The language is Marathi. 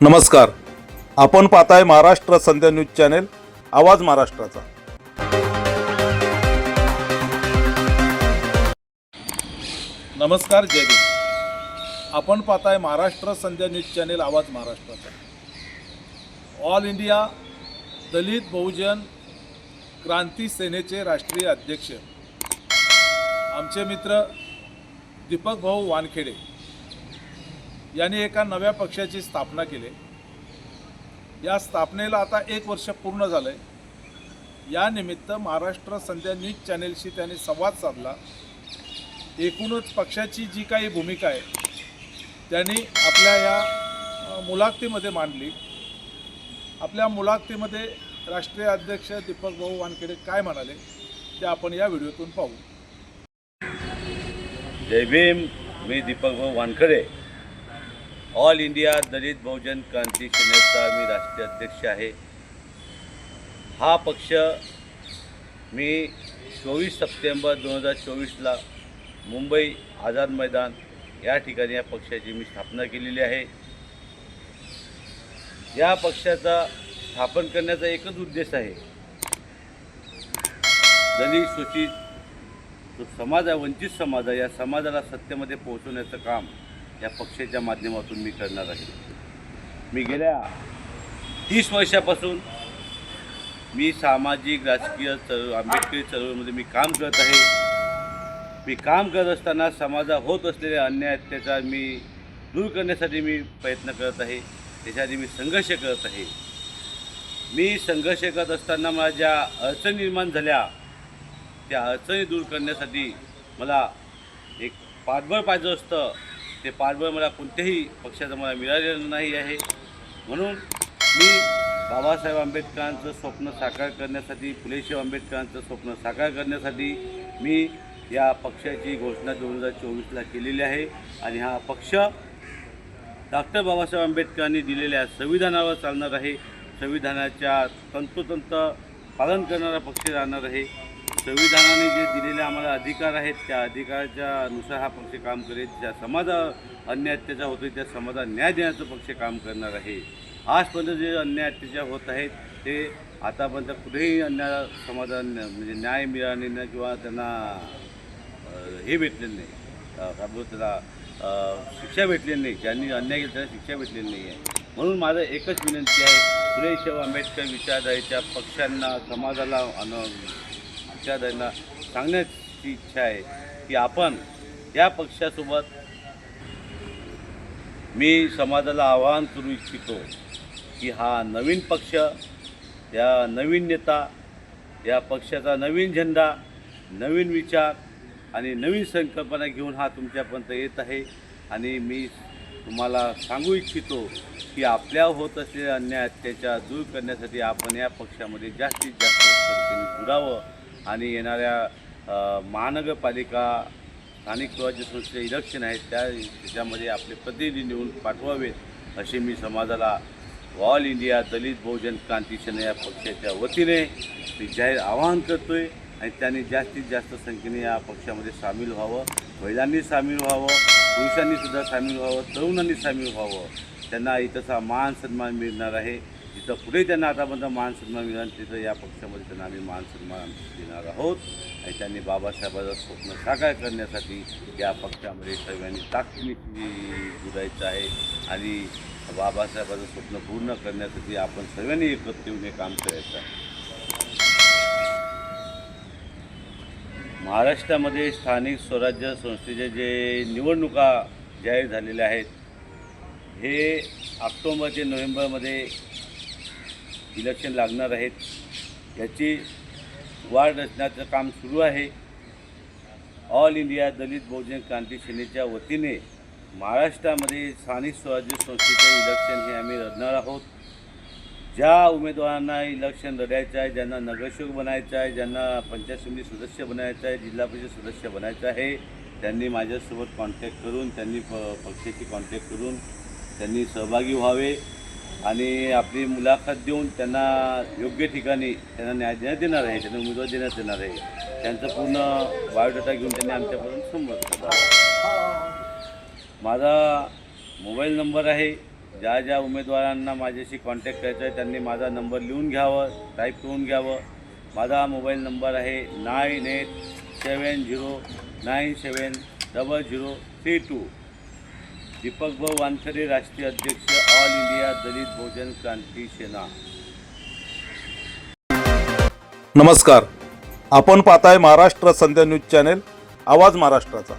नमस्कार. आपण पाहताय महाराष्ट्र संध्या न्यूज चॅनेल आवाज महाराष्ट्राचा. नमस्कार जय आपण पाहताय महाराष्ट्र संध्या न्यूज चॅनेल आवाज महाराष्ट्राचा. ऑल इंडिया दलित बहुजन क्रांती सेनेचे राष्ट्रीय अध्यक्ष. आमचे मित्र दीपक भाऊ वानखेडे. यांनी एका नव्या पक्षाची स्थापना केली. या स्थापनेला आता एक वर्ष पूर्ण झालं आहे यानिमित्त महाराष्ट्र संध्या न्यूज चॅनेलशी त्यांनी संवाद साधला. एकूणच पक्षाची जी काही भूमिका आहे त्यांनी आपल्या या मुलाखतीमध्ये मांडली. आपल्या मुलाखतीमध्ये राष्ट्रीय अध्यक्ष दीपक भाऊ वानखेडे काय म्हणाले ते आपण या व्हिडिओतून पाहू. जय भीम मी दीपक भाऊ वानखडे. ऑल इंडिया दलित बहुजन क्रांती सेनेचा मी राष्ट्रीय अध्यक्ष आहे. हा पक्ष मी चोवीस सप्टेंबर दोन हजार चोवीसला मुंबई आझाद मैदान या ठिकाणी या पक्षाची मी स्थापना केलेली आहे. या पक्षाचा स्थापन करण्याचा एकच उद्देश आहे. दलित शोषित जो समाज आहे वंचित समाज आहे या समाजाला सत्तेमध्ये पोहोचवण्याचं काम या पक्षाच्या माध्यमातून मी करणार आहे. मी गेल्या तीस वर्षापासून मी सामाजिक राजकीय चळवळ आंबेडकरी चळवळीमध्ये मी काम करत आहे. मी काम करत असताना समाजात होत असलेले अन्याय अत्याचार मी दूर करण्यासाठी मी प्रयत्न करत आहे. त्याच्यासाठी मी संघर्ष करत आहे. मी संघर्ष करत असताना मला ज्या अडचणी निर्माण झाल्या त्या अडचणी दूर करण्यासाठी मला एक पाठबळ पाहिजे असतं. ते पाठबळ मला कोणत्याही पक्षाचं मला मिळालेलं नाही आहे. म्हणून मी बाबासाहेब आंबेडकरांचं स्वप्न साकार करण्यासाठी फुलेशाह आंबेडकरांचं स्वप्न साकार करण्यासाठी मी या पक्षाची घोषणा दोन हजार चोवीसला केलेली आहे. आणि हा पक्ष डॉक्टर बाबासाहेब आंबेडकरांनी दिलेल्या संविधानावर चालणार आहे. संविधानाच्या तंतोतंत पालन करणारा पक्ष राहणार आहे. संविधानाने जे दिलेले आम्हाला अधिकार आहेत त्या अधिकाराच्या नुसार हा पक्ष काम करेल. ज्या समाजा अन्याय अत्याचार होतो त्या समाजात न्याय देण्याचं पक्ष काम करणार आहे. आजपर्यंत जे अन्याय अत्याचार होत आहेत ते आतापर्यंत कुठेही अन्याय समाजा म्हणजे न्याय मिळाले नाही किंवा त्यांना हे भेटलेलं नाही. काय बोलतो त्याला शिक्षा भेटलेली नाही. ज्यांनी अन्याय केला त्यांना शिक्षा भेटलेली नाही आहे. म्हणून माझं एकच विनंती आहे फुले शाहू आंबेडकर विचारधारेच्या पक्षांना समाजाला अन त्यांना सांगण्याची इच्छा आहे की आपण या पक्षासोबत मी समाजाला आवाहन करू इच्छितो की हा नवीन पक्ष या नवीन नेता या पक्षाचा नवीन झेंडा नवीन विचार आणि नवीन संकल्पना घेऊन हा तुमच्यापर्यंत येत आहे. आणि मी तुम्हाला सांगू इच्छितो की आपल्या होत असलेल्या अन्याय अत्याचार दूर करण्यासाठी आपण या पक्षामध्ये जास्तीत जास्त जुडावं. आणि येणाऱ्या महानगरपालिका स्थानिक स्वराज्य संस्थेचे इलेक्शन आहेत त्या त्याच्यामध्ये आपले प्रतिनिधी निवडून पाठवावेत असे मी समाजाला ऑल इंडिया दलित बहुजन क्रांती सेना या पक्षाच्या वतीने मी जाहीर आवाहन करतो आहे आणि त्यांनी जास्तीत जास्त संख्येने या पक्षामध्ये सामील व्हावं महिलांनी सामील व्हावं पुरुषांनीसुद्धा सामील व्हावं तरुणांनी सामील व्हावं. त्यांना इथंचा मान सन्मान मिळणार आहे. तिथं पुढे त्यांना आतापर्यंत मान सन्मान तिथं या पक्षामध्ये त्यांना आम्ही मान सन्मान देणार आहोत. आणि त्यांनी बाबासाहेबाचं स्वप्न साकार करण्यासाठी या पक्षामध्ये सर्वांनी ताकदीने जुडायचं आहे. आणि बाबासाहेबाचं स्वप्न पूर्ण करण्यासाठी आपण सर्वांनी एकत्र येऊन हे काम करायचं आहे. महाराष्ट्रामध्ये स्थानिक स्वराज्य संस्थेचे जे निवडणुका जाहीर झालेल्या आहेत हे ऑक्टोबर ते नोव्हेंबरमध्ये इलेक्शन लागणार आहेत. याची वाढ रचण्याचं काम सुरू आहे. ऑल इंडिया दलित बहुजन क्रांती सेनेच्या वतीने महाराष्ट्रामध्ये स्थानिक स्वराज्य संस्थेचे इलेक्शन हे आम्ही लढणार आहोत. ज्या उमेदवारांना इलेक्शन लढायचं आहे ज्यांना नगरसेवक बनायचं आहे ज्यांना पंचायत समिती सदस्य बनायचं आहे जिल्हा परिषद सदस्य बनायचं आहे त्यांनी माझ्यासोबत कॉन्टॅक्ट करून त्यांनी प पक्षाशी कॉन्टॅक्ट करून त्यांनी सहभागी व्हावे. आणि आपली मुलाखत देऊन त्यांना योग्य ठिकाणी त्यांना न्याय देण्यात येणार आहे त्यांना उमेदवार देण्यात येणार आहे. त्यांचं पूर्ण बायोडाटा घेऊन त्यांनी आमच्यापर्यंत संपर्क माझा मोबाईल नंबर आहे ज्या ज्या उमेदवारांना माझ्याशी कॉन्टॅक्ट करायचा आहे त्यांनी माझा नंबर लिहून घ्यावं टाईप करून घ्यावं. माझा मोबाईल नंबर आहे nine eight seven zero nine seven double zero three two. Deepak भाऊ वानखडे राष्ट्रीय अध्यक्ष ऑल इंडिया दलित बहुजन क्रांती सेना. नमस्कार. आपण पाहताय महाराष्ट्र संध्या न्यूज चॅनेल आवाज महाराष्ट्राचा.